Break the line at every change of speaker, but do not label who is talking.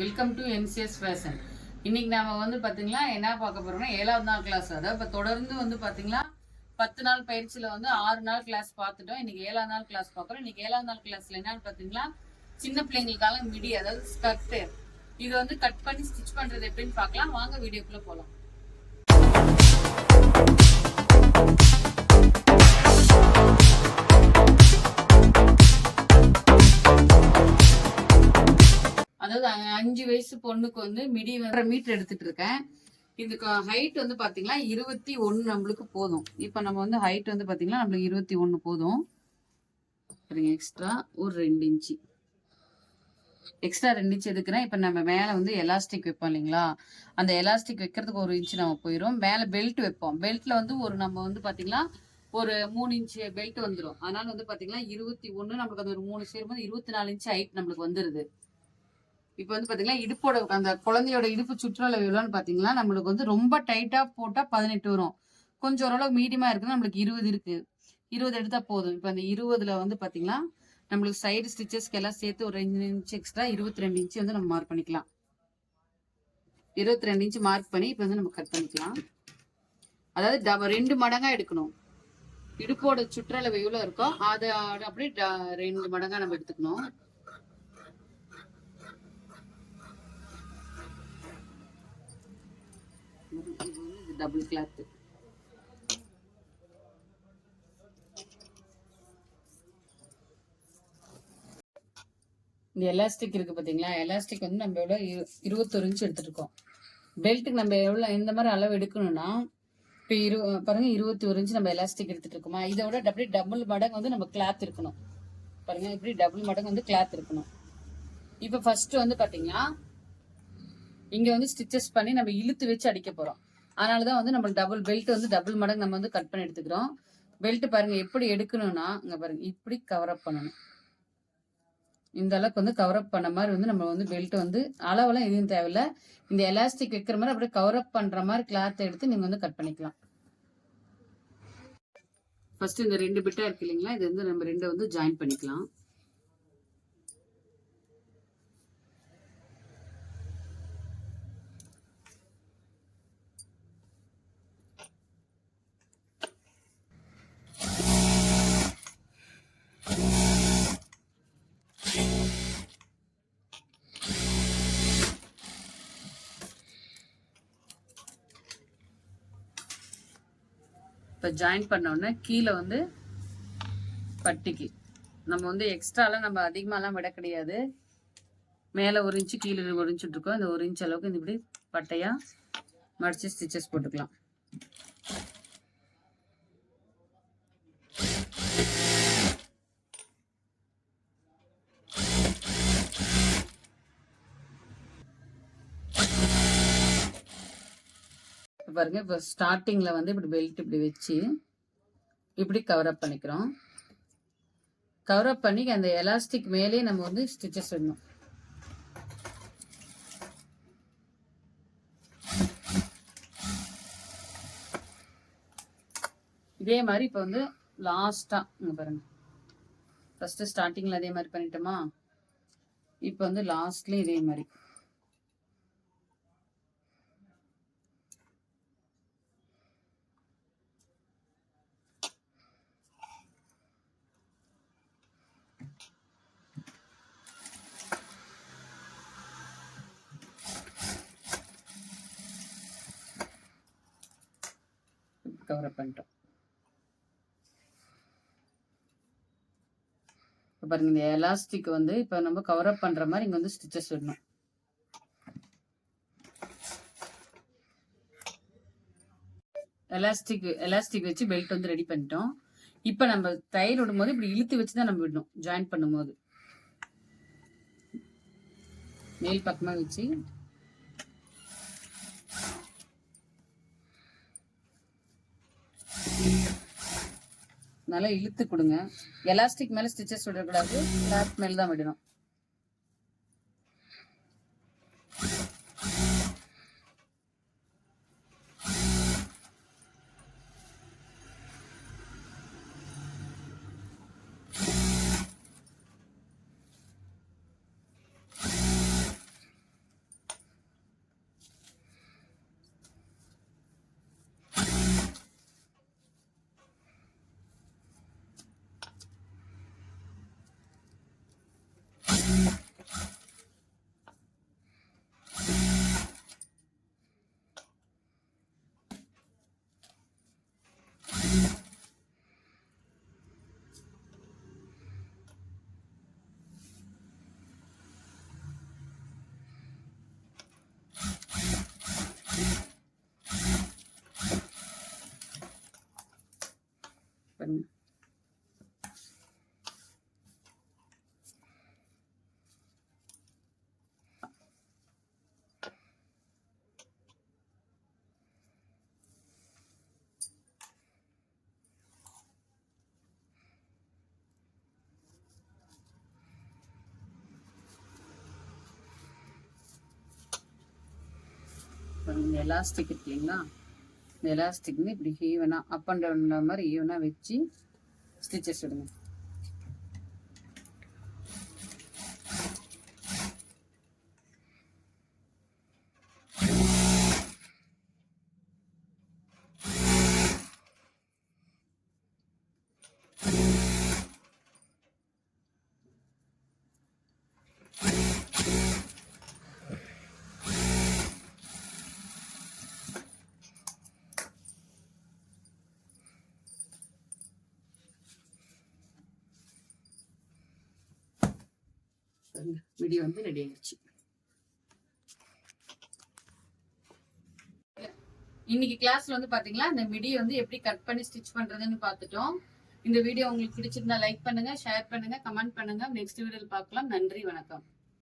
Welcome to NCS fashion இன்னைக்கு நாம வந்து பாத்தீங்களா என்ன பார்க்க போறோம்னா ஏழாவது நாள் கிளாஸ் அதாவது இப்போ தொடர்ந்து வந்து பாத்தீங்களா பத்து நாள் பயிற்சியில வந்து ஆறு நாள் கிளாஸ் பார்த்துட்டோம். இன்னைக்கு ஏழாவது நாள் கிளாஸ் பார்க்குறோம். இன்னைக்கு ஏழாவது நாள் கிளாஸ்ல என்னன்னு பாத்தீங்களா சின்ன பிள்ளைங்களுக்காக மிடி அதாவது ஸ்கர்ட் இது வந்து கட் பண்ணி ஸ்டிச் பண்றது எப்படின்னு பார்க்கலாம். வாங்க வீடியோக்குள்ள போகலாம் அதாவது அஞ்சு வயசு பொண்ணுக்கு வந்து மிடி வர மீட்டர் எடுத்துட்டு இருக்கேன். இதுக்கு ஹைட் வந்து பாத்தீங்கன்னா இருபத்தி ஒன்று நம்மளுக்கு போதும். இப்போ நம்ம வந்து ஹைட் வந்து பாத்தீங்கன்னா நம்மளுக்கு இருபத்தி ஒன்று போதும். எக்ஸ்ட்ரா ஒரு ரெண்டு இன்ச்சு. எக்ஸ்ட்ரா ரெண்டு இன்ச் எடுக்கிறேன். இப்போ நம்ம மேலே வந்து எலாஸ்டிக் வைப்போம் இல்லைங்களா? அந்த எலாஸ்டிக் வைக்கிறதுக்கு ஒரு இன்ச்சு நம்ம போயிடும் மேலே பெல்ட் வைப்போம். பெல்ட்ல வந்து ஒரு நம்ம வந்து பாத்தீங்கன்னா ஒரு மூணு இன்ச்சு பெல்ட் வந்துடும் அதனால வந்து பாத்தீங்கன்னா இருபத்தி ஒன்று நம்மளுக்கு அது ஒரு மூணு சேரும்போது இருபத்தி நாலு இன்ச்சு ஹைட் நம்மளுக்கு வந்துருது. இப்போ வந்து பாத்தீங்கன்னா இடுப்போட அந்த குழந்தையோட இடுப்பு சுற்றளவு எவ்வளோன்னு பாத்தீங்கன்னா நம்மளுக்கு வந்து ரொம்ப டைட்டா போட்டா பதினெட்டு வரும். கொஞ்சம் ஓரளவு மீடியமா இருக்குன்னா நம்மளுக்கு இருபது இருக்கு. இருபது எடுத்தா போதும். இப்போ அந்த இருபதுல வந்து பாத்தீங்கன்னா நம்மளுக்கு சைடு ஸ்டிச்சஸ்க்கு எல்லாம் சேர்த்து ஒரு ரெண்டு இன்ச்சு எக்ஸ்ட்ரா இருபத்தி ரெண்டு இன்ச்சு வந்து நம்ம மார்க் பண்ணிக்கலாம். இருபத்தி ரெண்டு இன்ச்சு மார்க் பண்ணி இப்போ வந்து நம்ம கட் பண்ணிக்கலாம். அதாவது ரெண்டு மடங்கா எடுக்கணும். இடுப்போட சுற்றளவு எவ்வளவு இருக்கோ அதை அப்படியே ட- ரெண்டு மடங்கா நம்ம எடுத்துக்கணும். டபுள் கிளாத் இந்த எலாஸ்டிக் இருக்கு பாத்தீங்களா? எலாஸ்டிக் வந்து நம்ம எவ்வளோ இரு- இருபத்தொரு இன்ச் எடுத்துருக்கோம். பெல்ட்டுக்கு நம்ம எவ்வளோ இந்த மாதிரி அளவு எடுக்கணும்னா இப்போ இரு பாருங்க இருபத்தி ஒரு இன்ச்சு நம்ம எலாஸ்டிக் எடுத்துட்டு இருக்கோமா? இதை விட அப்படி டபுள் மடங்கு வந்து நம்ம கிளாத் இருக்கணும். பாருங்க இப்படி டபுள் மடங்கு வந்து கிளாத் இருக்கணும். இப்போ ஃபர்ஸ்ட் வந்து பாத்தீங்கன்னா இங்க வந்து ஸ்டிச்சஸ் பண்ணி நம்ம இழுத்து வச்சு அடிக்க போறோம். அதனால தான் வந்து நம்ம டபுள் பெல்ட் வந்து டபுள் மடங்கு நம்ம வந்து கட் பண்ணி எடுத்துக்கிறோம். பெல்ட் பாருங்க எப்படி எடுக்கணும்னா இங்க பாருங்க இப்படி கவர் அப் பண்ணணும். இந்த அளவுக்கு வந்து கவர் அப் பண்ண மாதிரி வந்து நம்ம வந்து பெல்ட் வந்து அளவெல்லாம் எதுவும் தேவையில்ல. இந்த எலாஸ்டிக் வைக்கிற மாதிரி அப்படியே கவர் அப் பண்ற மாதிரி கிளாத் எடுத்து நீங்க வந்து கட் பண்ணிக்கலாம். ஃபர்ஸ்ட் இந்த ரெண்டு பிட்டா இருக்கு இல்லைங்களா? இது வந்து நம்ம ரெண்டு வந்து ஜாயின் பண்ணிக்கலாம். இப்போ ஜாயின் பண்ண உடனே கீழே வந்து பட்டிக்கு. நம்ம வந்து எக்ஸ்ட்ராலாம் நம்ம அதிகமாகலாம் விட கிடையாது. மேலே ஒரு இன்ச்சு கீழே ஒரு இன்ச்சு இருக்கோம். இந்த ஒரு இன்ச் அளவுக்கு இந்த இப்படி பட்டையாக மடித்து ஸ்டிச்சஸ் போட்டுக்கலாம். பாருங்க இப்போ ஸ்டார்டிங்ல வந்து இப்படி பெல்ட் இப்படி வச்சு இப்படி கவர் அப் பண்ணிக்கிறோம். கவர் அப் பண்ணி அந்த எலாஸ்டிக் மேலே நம்ம வந்து ஸ்டிச்சஸ் விடணும் இதே மாதிரி இப்போ வந்து லாஸ்டா இங்க பாருங்க. ஃபர்ஸ்ட் ஸ்டார்டிங்ல அதே மாதிரி பண்ணிட்டோமா? இப்போ வந்து லாஸ்ட்லயும் இதே மாதிரி. கவர் அப் பண்ணிட்டோம். பாருங்க இந்த எலாஸ்டிக் வந்து இப்ப நம்ம கவர் அப் பண்ற மாதிரி இங்க வந்து ஸ்டிச்சஸ் விடணும். எலாஸ்டிக் எலாஸ்டிக் வச்சு பெல்ட் வந்து ரெடி பண்ணிட்டோம். இப்ப நம்ம தயிர் விடும்போது இப்படி இழுத்து வச்சு தான் நம்ம விடணும் ஜாயின் பண்ணும்போது. மேல் பக்கமா வச்சு. நல்லா இழுத்து கொடுங்க. எலாஸ்டிக் மேல ஸ்டிச்சஸ் விடக்கூடாது. கிளாத் மேல தான் விடணும். Mm-hmm. பாருங்க எலாஸ்டிக் இருக்கு இல்லைங்களா இந்த எலாஸ்டிக் வந்து இப்படி ஈவனாக அப் அண்ட் டவுன் மாதிரி ஈவனாக வச்சு ஸ்டிச்சஸ் விடுங்க பாருங்க வந்து ரெடி ஆயிடுச்சு. இன்னைக்கு கிளாஸ்ல வந்து பாத்தீங்களா இந்த மிடி வந்து எப்படி கட் பண்ணி ஸ்டிச் பண்றதுன்னு பார்த்துட்டோம் இந்த வீடியோ உங்களுக்கு பிடிச்சிருந்தா லைக் பண்ணுங்க ஷேர் பண்ணுங்க கமெண்ட் பண்ணுங்க. நெக்ஸ்ட் வீடியோல பார்க்கலாம். நன்றி வணக்கம்.